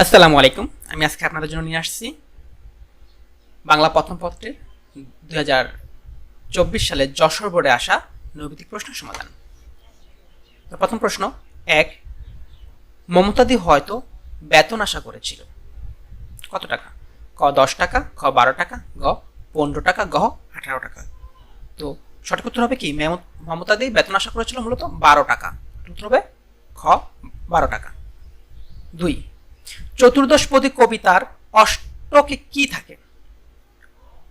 আসসালামু আলাইকুম। আমি আজকে আপনাদের জন্য নিয়ে আসছি বাংলা প্রথম পত্রের দুই হাজার চব্বিশ সালে যশোর বোর্ডে আসা নৈবিতিক প্রশ্নের সমাধান। প্রথম প্রশ্ন, এক, মমতাদি হয়তো বেতন আশা করেছিল। কত টাকা? ক, দশ টাকা, খ, বারো টাকা, গ, পনেরো টাকা, গ, আঠারো টাকা। তো সঠিক উত্তর হবে কি? মেম- মমতাদি বেতন আশা করেছিল মূলত বারো টাকা। উত্তর হবে খ, বারো টাকা। দুই চতুর্দশপদী কবিতার অষ্টকে কি থাকে?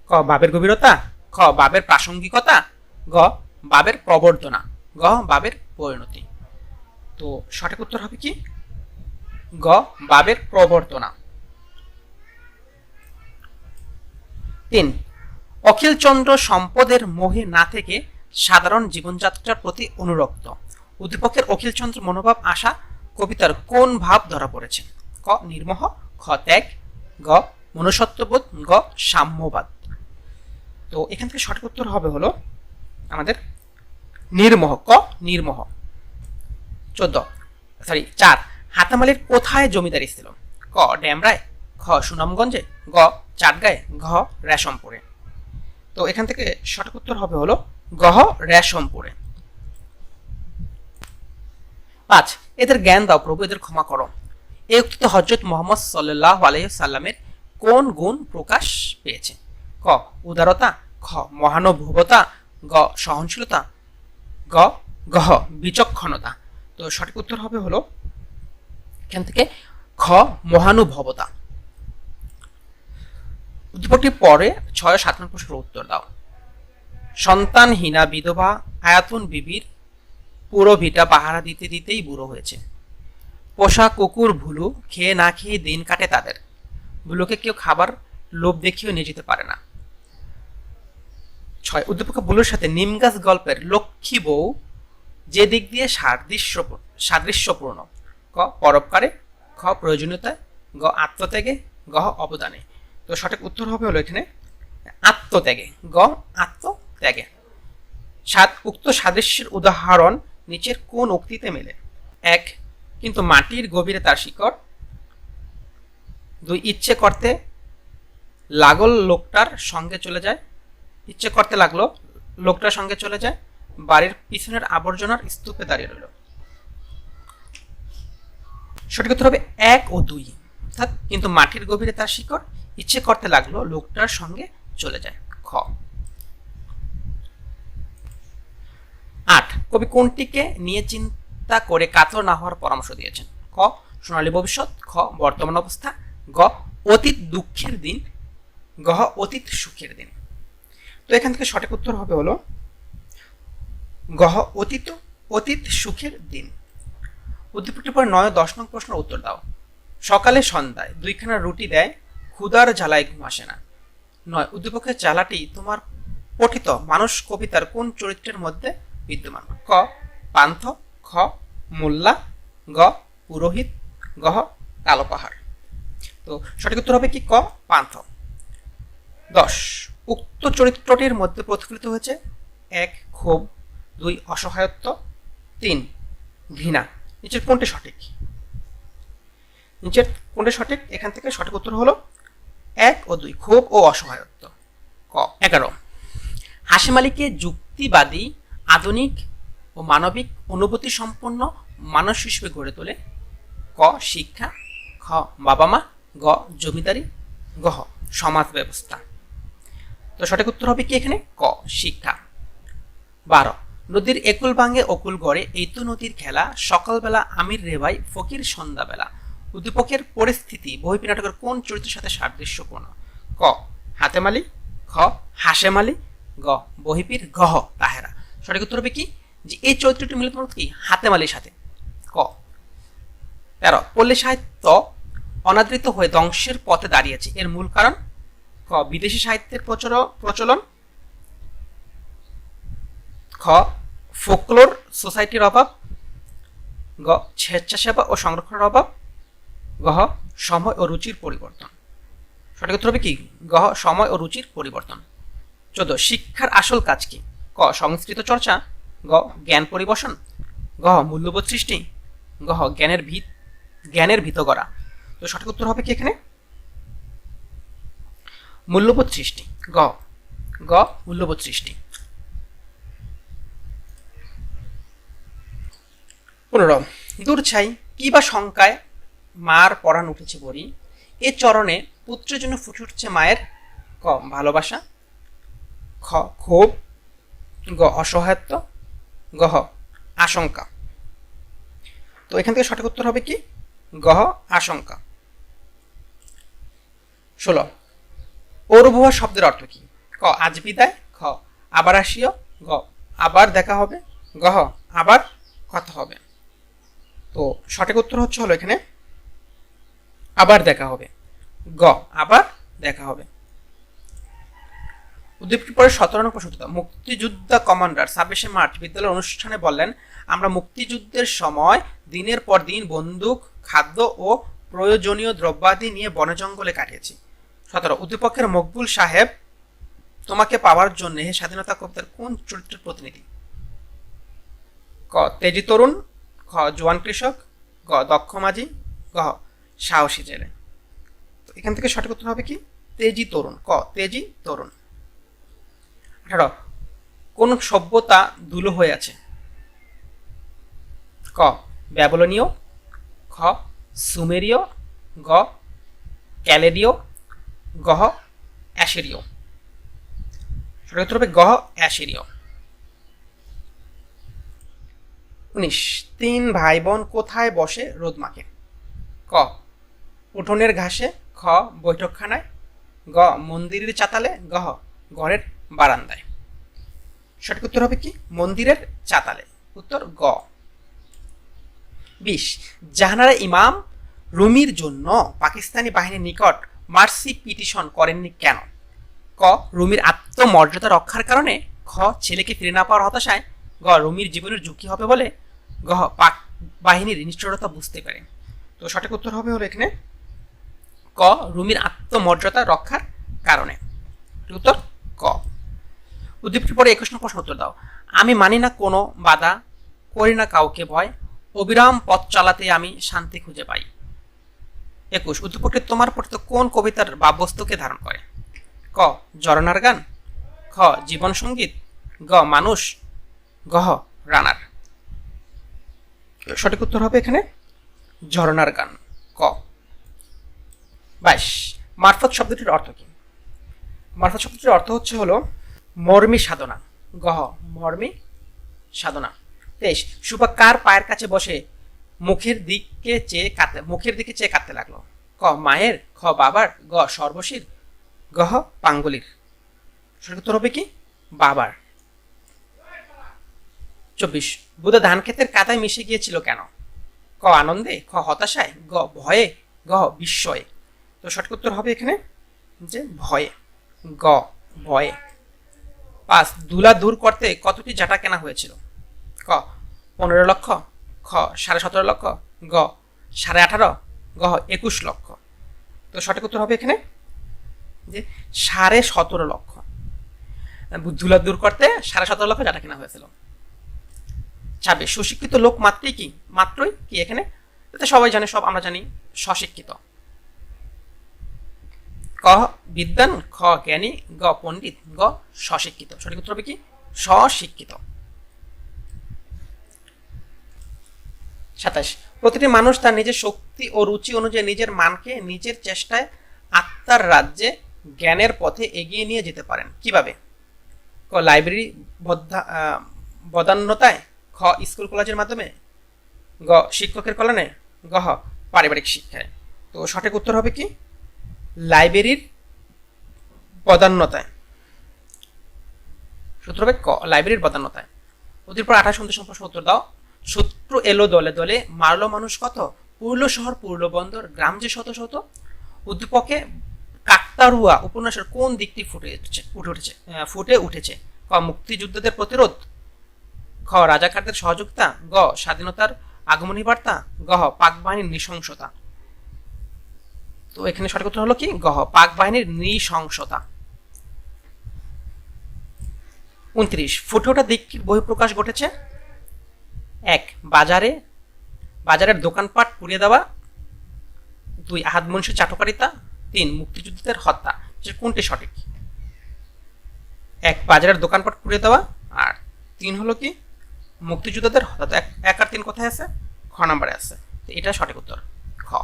ক, বাবের গভীরতা, খ, বাবের প্রাসঙ্গিকতা, গ, বাবের প্রবর্তনা গ, বাবের পরিণতি। তো সঠিক উত্তর হবে কি? গ, বাবের প্রবর্তনা তিন, অখিলচন্দ্র সম্পদের মোহে না থেকে সাধারণ জীবনযাত্রার প্রতি অনুরক্ত। উদ্দীপকের অখিলচন্দ্র মনোভাব, আশা, কবিতার কোন ভাব ধরা পড়েছে? নির্মোহ, খ ত্যাগ, গ মনুষ্যত্ববোধ, গ সাম্যবাদ। তো এখান থেকে সঠিক উত্তর হবে হলো আমাদের নির্মোহ, ক নির্মোহ। চোদ্দ সরি চার, হাতামালির কোথায় জমিদারি ছিল? ক, ড্যামরায়, খ, সুনামগঞ্জে, গ, চাটগায়, ঘ, রেশমপুরে। তো এখান থেকে সঠিক উত্তর হবে হলো গহ রেশমপুরে। পাঁচ, এদের জ্ঞান দাও প্রভু, এদের ক্ষমা করো। এই উক্তিতে হজরত মোহাম্মদ সাল্লাহ আলাইসাল্লামের কোন গুণ প্রকাশ পেয়েছে? ক, উদারতা, খ, মহানুভবতা, গ, সহনশীলতা, গ গহ বিচক্ষণতা। তো সঠিক উত্তর হবে হলো এখান থেকে খ, মহানুভবতা। উদ্দীপকটি পরে ছয় সাত নম্বর প্রশ্নের উত্তর দাও। সন্তানহীনা বিধবা, আয়াতুন বিবির পুরো ভিটা পাহারা দিতে দিতেই বুড়ো হয়েছে। পোষা কুকুর ভুলু খেয়ে না খেয়ে দিন কাটে তাদের। ভুলুকে কেউ খাবার, লোভ দেখিয়েও নিয়ে যেতে পারে না। ছয়, উদ্দীপক বুলুর সাথে নিম গাছ গল্পের লক্ষ্মী বউ যে দিক দিয়ে সাদৃশ্য, সাদৃশ্যপূর্ণ। ক, পরোপকারে, খ প্রয়োজনীয়তা গ, আত্মত্যাগে, গ, অবদানে। তো সঠিক উত্তর হবে হলো এখানে আত্মত্যাগে, গ, আত্মত্যাগে। সাত, উক্ত সাদৃশ্যের উদাহরণ নিচের কোন উক্তিতে মেলে? এক কিন্তু মাটির গভীরে তার শিকড়। দুই, ইচ্ছে করতে লাগল লোকটার সঙ্গে চলে যায়। ইচ্ছে করতে লাগল লোকটার সঙ্গে চলে যায়। বাড়ির পিছনের আবর্জনার স্তূপে দাঁড়িয়ে রইল। সঠিক হবে এক ও দুই। অর্থাৎ কিন্তু মাটির গভীরে তার শিকড়, ইচ্ছে করতে লাগল লোকটার সঙ্গে চলে যায়। খ। আট। কবি কোনটিকে নিয়ে চিন্তা করে কাতর না হওয়ার পরামর্শ দিয়েছেন। ক, সোনালী ভবিষ্যৎ, খ, বর্তমান অবস্থা, গ, অতীত দুঃখের দিন, গ, অতীত সুখের দিন। তো এখান থেকে সঠিক উত্তর হবে হলো গহ অতীত অতীত সুখের দিন। উদ্দীপকটির পর নয় দশ নং প্রশ্নের উত্তর দাও। সকালে সন্ধ্যায় দুইখানা রুটি দেয় ক্ষুদার জ্বালায় ঘুম আসে না। নয়, উদ্দীপকের জ্বালাটি তোমার পঠিত মানুষ কবিতার কোন চরিত্রের মধ্যে বিদ্যমান? ক, পান্থ খ, মোল্লা, গ, পুরোহিত গহ কালো পাহাড়। তো সঠিক উত্তর হবে কি? ক, পান্থ। দশ, উক্ত চরিত্রটির মধ্যে প্রতিফলিত হয়েছে এক, ক্ষোভ, দুই, অসহায়ত্ব, তিন, ঘৃণা। নিচের কোনটি সঠিক? নিচের কোনটি সঠিক? এখান থেকে সঠিক উত্তর হলো এক ও দুই, ক্ষোভ ও অসহায়ত্ব। ক, এগারো হাসিম আলীকে যুক্তিবাদী, আধুনিক ও মানবিক অনুভূতি সম্পন্ন মানুষ হিসেবে গড়ে তোলে। ক, শিক্ষা। খ, বাবা মা। গ, জমিদারি। গহ সমাজ ব্যবস্থা। তো সঠিক উত্তর হবে কি এখানে? ক, শিক্ষা। বারো, নদীর একুল ভাঙে অকুল গড়ে। এই তো নদীর খেলা। সকালবেলা আমির রেবাই ফকির সন্ধ্যাবেলা। উদ্দীপকের পরিস্থিতি বহিপি নাটকের কোন চরিত্রের সাথে সাদৃশ্যপূর্ণ? ক হাতেম আলী খ হাসেম আলী গ, বহিপির গহ, তাহেরা। সঠিক উত্তর হবে কি? যে এই চরিত্রটি মিলিত মূলত কি? হাতেম আলীর সাথে। ক। তেরো। পল্লী সাহিত্য অনাদৃত হয়ে ধ্বংসের পথে দাঁড়িয়েছে। এর মূল কারণ? ক। বিদেশি সাহিত্যের প্রচল প্রচলন? খ। ফোকলোর সোসাইটির অভাব? গ। স্বেচ্ছাসেবা ও সংরক্ষণের অভাব? গহ সময় ও রুচির পরিবর্তন। সঠিক উত্তর হবে কি? গহ সময় ও রুচির পরিবর্তন। চোদ্দ। শিক্ষার আসল কাজ কি? ক। সংস্কৃত চর্চা? গ, জ্ঞান পরিবেশন গ, মূল্যবোধ সৃষ্টি। গহ জ্ঞানের ভিত জ্ঞানের ভিত করা তো সঠিক উত্তর হবে কি এখানে? মূল্যবোধ সৃষ্টি। গ গ, মূল্যবোধ সৃষ্টি। পনেরো, দূর ছাই, কি বা শঙ্কায় মার পরাণ উঠেছে বলি এ চরণে পুত্রের জন্য ফুটে উঠছে মায়ের ক, ভালোবাসা। খ, ক্ষোভ। গ, অসহায়ত্ব। গহ, আশঙ্কা। তো এখান থেকে সঠিক উত্তর হবে কি? গহ, আশঙ্কা। ষোলো পৌরভুয়া শব্দের অর্থ কি? ক, আজ বিদায়, খ, আবার আসিও, গ, আবার দেখা হবে, গহ, আবার কথা হবে। তো সঠিক উত্তর হচ্ছে হলো এখানে, আবার দেখা হবে, গ, আবার দেখা হবে। উদ্দীপটির পরে সতেরো নম্বর সূত্র মুক্তিযোদ্ধা কমান্ডার ছাব্বিশে মার্চ বিদ্যালয়ের অনুষ্ঠানে বললেন, আমরা মুক্তিযুদ্ধের সময় দিনের পর দিন বন্দুক, খাদ্য ও প্রয়োজনীয় দ্রব্যাদি নিয়ে বনে জঙ্গলে কাটিয়েছি। সতেরো, উদ্দীপকের মকবুল সাহেব তোমাকে পাওয়ার জন্য স্বাধীনতা কবিতার কোন চরিত্রের প্রতিনিধি? ক, তেজি তরুণ, খ, জোয়ান কৃষক, গ, দক্ষ মাঝি, গ, সাহসী জেলে। এখান থেকে সঠিক উত্তর হবে কি? তেজি তরুণ, ক, তেজি তরুণ। আঠারো কোন সভ্যতা ধুলো হয়ে আছে। ক, ব্যাবলনীয়, খ, সুমেরীয়, গ ক্যালেরীয় গহ অ্যাসিরীয়। সঠিক হবে গহ অ্যাসিরীয়। উনিশ, তিন ভাই বোন কোথায় বসে রোদ মাকে ক, উঠোনের ঘাসে, খ, বৈঠকখানায়, গ, মন্দিরের চাতালে গহ ঘরের বারান্দায়। সঠিক উত্তর হবে কি? মন্দিরের চাতালে। উত্তর গ। বিশ। জাহানারা ইমাম রুমির জন্য পাকিস্তানি বাহিনীর নিকট মার্সি পিটিশন করেননি কেন? ক। রুমির আত্মমর্যাদা রক্ষার কারণে। খ। ছেলেকে ফিরে না পাওয়ার হতাশায়। গ। রুমির জীবনের ঝুঁকি হবে বলে। গ। পাক বাহিনীর নিষ্ঠুরতা বুঝতে পারে। তো সঠিক উত্তর হবে হলো এখানে ক। রুমির আত্মমর্যাদা রক্ষার কারণে। উত্তর ক। উদ্দীপটির পরে একুশ নম্বর উত্তর দাও। আমি মানি না কোনো বাধা, করি না কাউকে ভয়, অবিরাম পথ চালাতে আমি শান্তি খুঁজে পাই। একুশ উদ্দীপকটি তোমার পঠিত কোন কবিতার বাবস্তুকে ধারণ করে? ক জরনার গান? খ, জীবন সংগীত? গ, মানুষ? গহ রানার? সঠিক উত্তর হবে এখানে ঝরনার গান। ক। বাইশ, মারফত শব্দটির অর্থ কি? মারফত শব্দটির অর্থ হচ্ছে হলো মর্মী সাধনা। গহ, মর্মী সাধনা। তেইশ সুপা কার পায়ের কাছে বসে মুখের দিকে চেয়ে কাঁদতে মুখের দিকে চেয়ে কাঁদতে লাগল। ক, মায়ের, খ, বাবার, গ, সর্বশীর, গহ, পাঙ্গুলির। সঠিক হবে কি? বাবার। চব্বিশ, বুধা ধান ক্ষেতের কাদায় মিশে গিয়েছিল কেন? ক, আনন্দে, খ, হতাশায়, গ, ভয়ে, গ, বিস্ময়ে। তো সঠিক উত্তর হবে এখানে যে ভয়ে। গ, ভয়ে। পাঁচ, দুলা দূর করতে কতটি জাটা কেনা হয়েছিল? ক, পনেরো লক্ষ, খ, সাড়ে সতেরো লক্ষ, গ, সাড়ে আঠারো, গ, একুশ লক্ষ। তো সঠিক উত্তর হবে এখানে? যে সাড়ে সতেরো লক্ষ। ধুলা দূর করতে সাড়ে সতেরো লক্ষ জাটা কেনা হয়েছিল। ছাব্বিশ, সুশিক্ষিত লোক মাত্রই কি? মাত্রই কি এখানে? এটা সবাই জানে, সব আমরা জানি, স্বশিক্ষিত। ক বিদ্যান খ জ্ঞানী, গ পণ্ডিত, গ সঠিক উত্তর হবে কি? সাতাশ। প্রতিটি মানুষ তার নিজের শক্তি ও রুচি অনুযায়ী নিজের মানকে নিজের চেষ্টায় আত্মার রাজ্যে, জ্ঞানের পথে এগিয়ে নিয়ে যেতে পারেন। কীভাবে? ক লাইব্রেরি বদান্যতায়, খ স্কুল কলেজের মাধ্যমে, গ শিক্ষকের কল্যাণে, গ পারিবারিক শিক্ষায়। তো সঠিক উত্তর হবে কি? লাইব্রেরির পদান্যতায় সূত্র ক লাইব্রেরির পদান্যতায় ওদের পর আঠাশ উনত্রিশ প্রশ্ন উত্তর দাও। শত্রু এলো দলে দলে, মারলো মানুষ কত? পূর্ল শহর, পূর্ল বন্দর, গ্রাম যে শত শত? উদ্দীপকে কাকতারুয়া উপন্যাসের কোন দিকটি ফুটে উঠেছে উঠে উঠেছে ফুটে উঠেছে? ক, মুক্তিযুদ্ধদের প্রতিরোধ? খ, রাজাকারদের সহযোগিতা? গ, স্বাধীনতার আগমনী বার্তা? গহ পাক বাহিনীর নৃশংসতা? তো এখানে সঠিক উত্তর হলো কি? গহ পাক বাহিনীর নৃশংসতা। উনত্রিশ ফুটে ওঠা দিক বহিঃপ্রকাশ ঘটেছে? এক, বাজারে, বাজারের দোকানপাট পুড়িয়ে দেওয়া। দুই, আহাদ মনীষের চাটকারিতা। তিন, মুক্তিযুদ্ধের হত্যা। কোনটি সঠিক? এক, বাজারের দোকানপাট পুড়িয়ে দেওয়া। আর তিন হলো কি? মুক্তিযোদ্ধাদের হত্যা। এক আর তিন কোথায় আছে? খ নাম্বারে আছে। তো এটা সঠিক উত্তর। খ।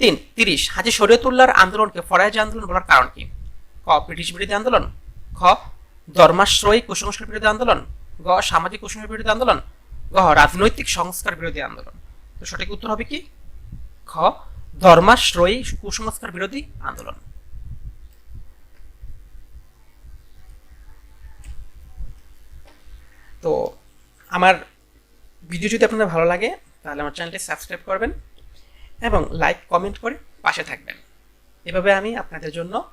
তিন, তিরিশ, হাজি শরীয়তুল্লাহর আন্দোলনকে ফরাইজ আন্দোলন বলার কারণ কি? ক, ব্রিটিশ বিরোধী আন্দোলন। খ, ধর্মাশ্রয়ী কুসংস্কার বিরোধী আন্দোলন। গ, সামাজিক কুসংস্কার বিরোধী আন্দোলন। গ, রাজনৈতিক সংস্কার বিরোধী আন্দোলন। তো সঠিক উত্তর হবে কি? খ, ধর্মাশ্রয়ী কুসংস্কার বিরোধী আন্দোলন। তো আমার ভিডিও যদি আপনাদের ভালো লাগে, তাহলে আমার চ্যানেলটি সাবস্ক্রাইব করবেন। এবং লাইক কমেন্ট করে পাশে থাকবেন। এভাবে আমি আপনাদের জন্য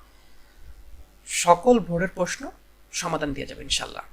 সকল বোর্ডের প্রশ্ন সমাধান দিয়ে যাব, ইনশাল্লাহ।